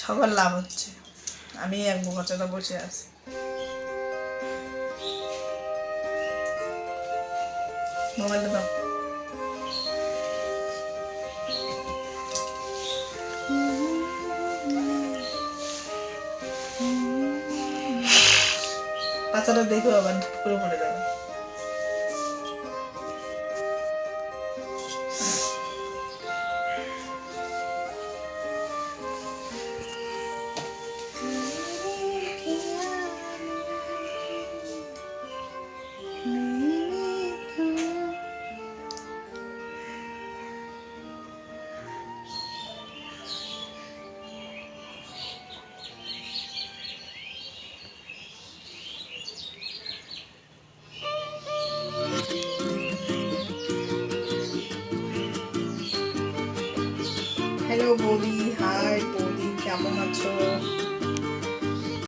সবার লাভ হচ্ছে। আমি এক বোকাচোদা বসে আছি। মোবাইলটা বাচ্চাটা দেখো আবার, পুরো পড়ে যাবে। হ্যালো বৌদি